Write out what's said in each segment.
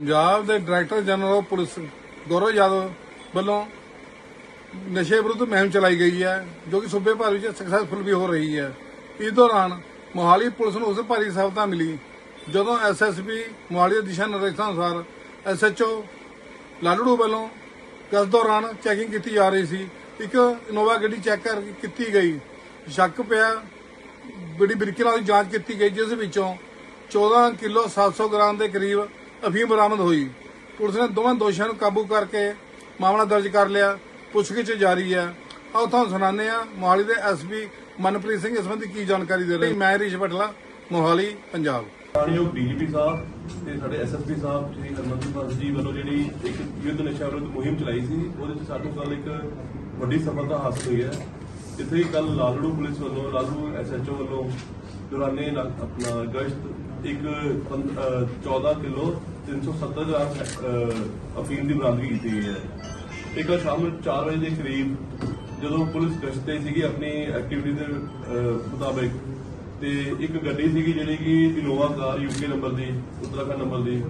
ਪੰਜਾਬ ਦੇ director general of police Gaurav Yadav ਵੱਲੋਂ ਨਸ਼ੇ ਵਿਰੁੱਧ ਮੁਹਿੰਮ ਚਲਾਈ ਗਈ ਹੈ, ਜੋ ਕਿ ਸੂਬੇ ਭਰ ਵਿੱਚ ਸਕਸੈਸਫੁਲ ਵੀ ਹੋ ਰਹੀ ਹੈ। ਇਸ ਦੌਰਾਨ ਮੋਹਾਲੀ ਪੁਲਿਸ ਨੂੰ ਉਸ ਭਾਰੀ ਸਫਲਤਾ ਮਿਲੀ, ਜਦੋਂ ਐਸਐਸਪੀ ਮੋਹਾਲੀ ਦੇ ਦਿਸ਼ਾ ਨਿਰਦੇਸ਼ਾਂ ਅਨੁਸਾਰ ਐਸਐਚਓ ਲਾਲੜੂ ਵੱਲੋਂ ਗਸ ਦੌਰਾਨ ਚੈਕਿੰਗ ਕੀਤੀ ਜਾ ਰਹੀ ਸੀ। ਇੱਕ ਇਨੋਵਾ ਗੱਡੀ ਚੈੱਕ ਕਰ ਕੀਤੀ ਗਈ। ਸ਼ੱਕ ਪਿਆ, ਬੜੀ ਬਰੀਕੀ ਨਾਲ ਜਾਂਚ ਕੀਤੀ ਗਈ, ਜਿਸ ਵਿੱਚੋਂ 14 ਕਿਲੋ 700 ਗ੍ਰਾਮ ਦੇ ਕਰੀਬ ਅਫੀਮ ਬਰਾਮਦ ਹੋਈ। ਪੁਲਿਸ ਨੇ ਦੋਵਾਂ ਦੋਸ਼ੀਆਂ ਨੂੰ ਕਾਬੂ ਕਰਕੇ ਮਾਮਲਾ ਦਰਜ ਕਰ ਲਿਆ। ਪੁੱਛਗਿੱਛ ਜਾਰੀ ਹੈ। ਆਓ ਤੁਹਾਨੂੰ ਸੁਣਾਉਂਦੇ ਆ ਮੋਹਾਲੀ ਦੇ ਐਸਪੀ ਮਨਪ੍ਰੀਤ ਸਿੰਘ ਇਸ ਸੰਬੰਧੀ ਕੀ ਜਾਣਕਾਰੀ ਦੇ ਰਹੇ ਮੈਂ ਰਿਸ਼ ਪਟਲਾ, ਮੋਹਾਲੀ, ਪੰਜਾਬ। ਮਾਨਯੋਗ ਡੀਜੀਪੀ ਸਾਹਿਬ ਤੇ ਸਾਡੇ ਐਸਐਸਪੀ ਸਾਹਿਬ, ਸ਼੍ਰੀ ਹਰਮਨਜੀਤ ਸਿੰਘ ਜੀ ਵੱਲੋਂ ਜਿਹੜੀ ਇੱਕ ਯੁੱਧ ਨਸ਼ਾ ਵਿਰੁੱਧ ਮੁਹਿੰਮ ਚਲਾਈ ਸੀ, ਉਹਦੇ ਵਿੱਚ ਸਾਨੂੰ ਕੱਲ ਇੱਕ ਵੱਡੀ ਸਫਲਤਾ ਹਾਸਲ ਹੋਈ ਹੈ। ਜਿੱਥੇ ਕੱਲ ਲਾਲੜੂ ਪੁਲਿਸ ਵੱਲੋਂ, ਲਾਲੜੂ ਐਸਐਚਓ ਵੱਲੋਂ ਦੌਰਾਨੇ ਆਪਣਾ ਗਸ਼ਤ ਇੱਕ 14 ਕਿਲੋ 370 ਅਫੀਮ ਦੀ ਬਰਾਮਦਗੀ ਕੀਤੀ ਗਈ ਹੈ। ਇੱਕ ਸ਼ਾਮ ਨੂੰ 4 ਵਜੇ ਦੇ ਕਰੀਬ ਜਦੋਂ ਪੁਲਿਸ ਗਸ਼ਤ ਤੇ ਸੀਗੀ ਆਪਣੀ ਐਕਟੀਵਿਟੀ ਦੇ ਮੁਤਾਬਕ, ਤੇ ਇੱਕ ਗੱਡੀ ਸੀਗੀ ਜਿਹੜੀ ਕਿ ਇਨੋਵਾ ਕਾਰ ਯੂਕੇ ਨੰਬਰ ਦੀ, ਉੱਤਰਾਖੰਡ ਨੰਬਰ ਦੀ,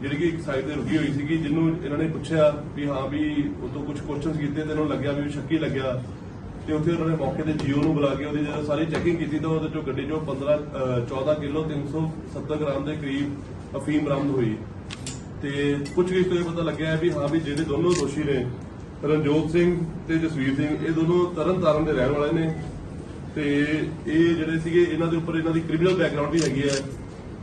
ਜਿਹੜੀ ਕਿ ਇੱਕ ਸਾਈਡ ਤੇ ਰੁਕੀ ਹੋਈ ਸੀਗੀ, ਜਿਹਨੂੰ ਇਹਨਾਂ ਨੇ ਪੁੱਛਿਆ ਵੀ ਹਾਂ ਵੀ ਉਹ ਤੋਂ ਕੁਝ ਕੁਐਸਚਨਸ ਕੀਤੇ ਤੇ ਇਹਨਾਂ ਨੂੰ ਲੱਗਿਆ ਵੀ ਸ਼ੱਕੀ ਲੱਗਿਆ। ਤੇ ਉੱਥੇ ਉਹਨਾਂ ਨੇ ਮੌਕੇ ਤੇ ਜੀਓ ਨੂੰ ਬੁਲਾ ਕੇ ਉਹਦੀ ਜਦੋਂ ਸਾਰੀ ਚੈਕਿੰਗ ਕੀਤੀ ਤਾਂ ਉਹਦੇ ਚੋਂ ਗੱਡੀ ਚੋਂ 15 ਅਹ 14 ਕਿਲੋ 370 ਗ੍ਰਾਮ ਦੇ ਕਰੀਬ ਅਫੀਮ ਬਰਾਮਦ ਹੋਈ। ਤੇ ਕੁਝ ਵੀ ਤੋਂ ਇਹ ਪਤਾ ਲੱਗਿਆ ਵੀ ਹਾਂ ਵੀ ਜਿਹੜੇ ਦੋਨੋਂ ਦੋਸ਼ੀ ਨੇ, ਰਣਜੋਤ ਸਿੰਘ ਤੇ ਜਸਵੀਰ ਸਿੰਘ, ਇਹ ਦੋਨੋਂ ਤਰਨ ਤਾਰਨ ਦੇ ਰਹਿਣ ਵਾਲੇ ਨੇ। ਤੇ ਇਹ ਜਿਹੜੇ ਸੀਗੇ, ਇਹਨਾਂ ਦੇ ਉੱਪਰ ਇਹਨਾਂ ਦੀ ਕ੍ਰਿਮੀਨਲ ਬੈਕਗ੍ਰਾਉਂਡ ਵੀ ਹੈਗੀ ਹੈ।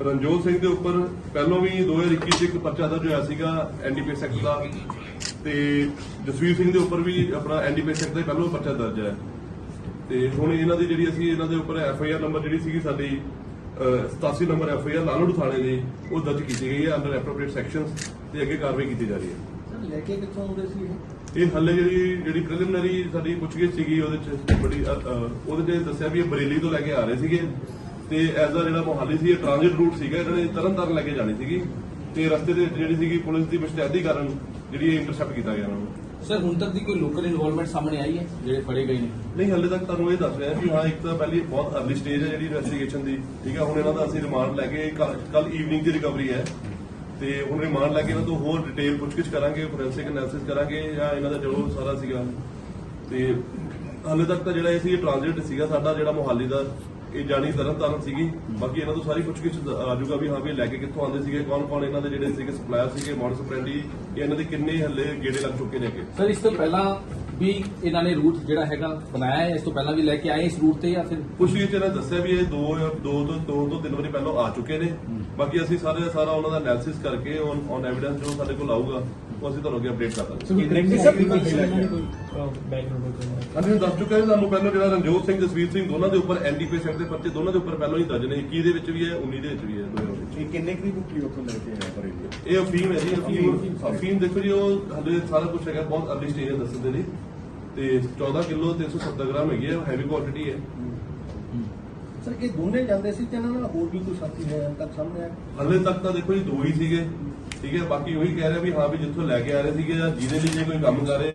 ਰਣਜੋਤ ਸਿੰਘ ਦੇ ਉੱਪਰ ਪਹਿਲਾਂ ਵੀ 2021 ਚ ਇੱਕ ਪਰਚਾ ਦਰਜ ਹੋਇਆ ਸੀਗਾ ਐਨਡੀਪੀਐਸ ਸੈਕਟਰ ਦਾ। ਤੇ ਜਸਵੀਰ ਸਿੰਘ ਦੇ ਉੱਪਰ ਵੀ ਆਪਣਾ ਐਨਡੀਪੀਐਸ ਐਕਟ ਦਾ ਪਹਿਲਾਂ ਪਰਚਾ ਦਰਜ ਹੈ। ਤੇ ਹੁਣ ਇਹਨਾਂ ਦੀ ਜਿਹੜੀ ਅਸੀਂ ਇਹਨਾਂ ਦੇ ਉੱਪਰ ਐਫ ਆਈ ਆਰ ਨੰਬਰ ਜਿਹੜੀ ਸੀਗੀ ਸਾਡੀ ਅਹ, 87 number F I R Lalru ਥਾਣੇ ਦੀ ਉਹ ਦਰਜ ਕੀਤੀ ਗਈ ਹੈ ਅੰਡਰ ਐਪਰੋਪ੍ਰੀਏਟ ਸੈਕਸ਼ਨਸ ਤੇ ਅੱਗੇ ਕਾਰਵਾਈ ਕੀਤੀ ਜਾ ਰਹੀ ਹੈ। ਲੈ ਕੇ ਕਿੱਥੋਂ ਆਉਂਦੇ ਸੀ ਇਹ? ਇਹ ਹੱਲੇ ਜਿਹੜੀ ਜਿਹੜੀ ਪ੍ਰੀਲਿਮਿਨਰੀ ਸਾਡੀ ਪੁੱਛਗਿੱਛ ਸੀਗੀ ਉਹਦੇ ਚ ਬੜੀ ਅ, ਅ, ਉਹਦੇ ਤੇ ਦੱਸਿਆ ਵੀ ਇਹ ਬਰੇਲੀ ਤੋਂ ਲੈ ਕੇ ਆ ਰਹੇ ਸੀਗੇ ਤੇ ਐਜ਼ ਆ ਜਿਹੜਾ ਮੋਹਾਲੀ ਸੀ ਇਹ ਟ੍ਰਾਂਜ਼ਿਟ ਰੂਟ ਸੀਗਾ ਇਹਨਾਂ ਨੇ ਤਰਨਤਾਰਨ ਲੈ ਕੇ ਜਾਣੀ ਸੀਗੀ ਤੇ ਰਸਤੇ ਦੇ ਜਿਹੜੀ ਸੀਗੀ ਪੁਲਿਸ ਦੀ ਮੁਸ਼ਤੈਦੀ ਕਾਰਨ ਜਿਹੜੀ ਇੰਟਰਸੈਪਟ ਕੀਤਾ ਗਿਆ ਇਹਨਾਂ ਨੂੰ ਸਰ ਹੁਣ ਤੱਕ ਦੀ ਕੋਈ ਲੋਕਲ ਇਨਵੋਲਵਮੈਂਟ ਸਾਹਮਣੇ ਆਈ ਹੈ ਜਿਹੜੇ ਫੜੇ ਗਏ ਨੇ? ਨਹੀਂ ਹੱਲੇ ਤੱਕ ਤੁਹਾਨੂੰ ਇਹ ਦੱਸ ਰਿਹਾ ਕਿ ਹਾਂ ਇੱਕ ਤਾਂ ਪਹਿਲੀ ਬਹੁਤ ਅਰਲੀ ਸਟੇਜ ਹੈ ਜਿਹੜੀ ਇਨਵੈਸਟੀਗੇਸ਼ਨ ਦੀ ਠੀਕ ਹੈ? ਹੁਣ ਇਹਨਾਂ ਦਾ ਅਸੀਂ ਰਿਮਾਂਡ ਲੈ ਕੇ ਕੱਲ ਈਵਨਿੰਗ ਦੀ ਰਿਕਵਰੀ ਹੈ। ਤੇ ਹੁਣ ਰਿਮਾਂਡ ਲੈ ਕੇ ਇਹਨਾਂ ਤੋਂ ਹੋਰ ਡਿਟੇਲ ਪੁੱਛਗਿੱਛ ਕਰਾਂਗੇ ਫੋਰੈਂਸਿਕ ਐਨਾਲਿਸਿਸ ਕਰਾਂਗੇ ਜਾਂ ਇਹਨਾਂ ਦਾ ਜੋ ਸਾਰਾ ਸੀਗਾ। ਤੇ ਹਾਲੇ ਤੱਕ ਤਾਂ ਜਿਹੜਾ ਇਹ ਸੀ ਟ੍ਰਾਂਜ਼ਿਟ ਸੀਗਾ ਸਾਡਾ ਜਿਹੜਾ ਮੁਹਾਲੀ ਦਾ ਇਹ ਜਾਣੀ ਤਰਨਤਾਰਨ ਸੀਗੀ। ਬਾਕੀ ਇਹਨਾਂ ਤੋਂ ਸਾਰੀ ਪੁੱਛਗਿੱਛ ਆ ਜਾਊਗਾ ਵੀ ਹਾਂ ਵੀ ਲੈ ਕੇ ਕਿੱਥੋਂ ਆਉਂਦੇ ਸੀਗੇ ਕੌਣ ਕੌਣ ਇਹਨਾਂ ਦੇ ਜਿਹੜੇ ਸੀਗੇ ਸਪਲਾਇਰ ਸੀਗੇ ਮੋਡਸ ਫਰੈਂਡੀ ਇਹ ਇਹਨਾਂ ਦੇ ਕਿੰਨੇ ਹੱਲੇ ਗੇੜੇ ਲੱਗ ਚੁੱਕੇ ਨੇ ਅੱਗੇ। ਸਰ, ਇਸ ਤੋਂ ਪਹਿਲਾਂ ਵੀ ਇਹਨਾਂ ਨੇ ਰੂਟ ਜਿਹੜਾ ਹੈਗਾ ਬਣਾਇਆ ਹੈ ਇਸ ਤੋਂ ਪਹਿਲਾਂ ਵੀ ਲੈ ਕੇ ਆਏ ਇਸ ਰੂਟ ਤੇ ਜਾਂ ਫਿਰ ਕੁਝ ਵੀ ਇਹਨਾਂ ਦੱਸਿਆ ਵੀ ਇਹ ਦੋ ਦੋ ਤੋਂ ਦੋ ਤੋਂ ਤਿੰਨ ਵਾਰੀ ਪਹਿਲਾਂ ਆ ਚੁੱਕੇ ਨੇ। ਬਾਕੀ ਅਸੀਂ ਸਾਰੇ ਸਾਰਾ ਉਹਨਾਂ ਦਾ ਐਨਾਲਿਸਿਸ ਕਰਕੇ ਔਨ ਔਨ ਐਵੀਡੈਂਸ ਜੋ ਸਾਡੇ ਕੋਲ ਆਊਗਾ ਉਹ ਅਸੀਂ ਤੁਹਾਨੂੰ ਅੱਗੇ ਅਪਡੇਟ ਕਰ ਦਾਂਗੇ। ਅਸੀਂ ਦੱਸ ਚੁੱਕੇ ਹਾਂ ਤੁਹਾਨੂੰ ਪਹਿਲਾਂ ਜਿਹੜਾ ਰਣਜੋਤ ਸਿੰਘ ਜਸਵੀਰ ਸਿੰਘ ਦੋਨਾਂ ਦੇ ਉੱਪਰ ਐਨਡੀਪੀਐਸ ਐਕਟ ਦੇ ਪਰਚੇ ਦੋਨਾਂ ਦੇ ਉੱਪਰ ਪਹਿਲਾਂ ਹੀ ਦਰਜ ਨੇ 21 ਦੇ ਵਿੱਚ ਵੀ ਹੈ 19 ਦੇ ਵਿੱਚ ਵੀ ਹੈ ਕਿੰਨੇ ਕਰੀਬ ਭੁੱਕੀ ਉੱਥੋਂ ਲੈ ਕੇ ਆਇਆ ਬਰੇਲੀ ਇਹ? ਅਫੀਮ ਹੈ ਜੀ ਅਫੀਮ। ਅਫੀਮ ਦੇਖੋ ਜੀ ਉਹ ਹਲੇ ਸਾਰਾ ਕੁਝ ਹੈਗਾ ਬਹੁਤ ਅਰਲੀ ਸਟੇਜ ਹੈ ਦੱਸਣ ਦੇ ਲਈ ਤੇ 14 ਕਿਲੋ 370 ਗ੍ਰਾਮ ਹੈਗੀ ਹੈ ਹੈਵੀ ਕੁਆਂਟੀਟੀ ਹੈ। ਸਰ ਇਹ ਦੋਨੇ ਜਾਂਦੇ ਸੀ ਤੇ ਇਹਨਾਂ ਨਾਲ ਹੋਰ ਵੀ ਕੋਈ ਸਾਥੀ ਹੈ ਤੱਕ ਸਾਹਮਣੇ ਆਇਆ? ਹਲੇ ਤੱਕ ਤਾਂ ਦੇਖੋ ਜੀ ਦੋ ਹੀ ਸੀਗੇ ਠੀਕ ਹੈ ਬਾਕੀ ਉਹੀ ਕਹਿ ਰਿਹਾ ਵੀ ਹਾਂ ਵੀ ਜਿੱਥੋਂ ਲੈ ਕੇ ਆ ਰਹੇ ਸੀਗੇ ਜਾਂ ਜਿਹਦੇ ਲਈ ਜੇ ਕੋਈ ਕੰਮ ਕਰ ਰਹੇ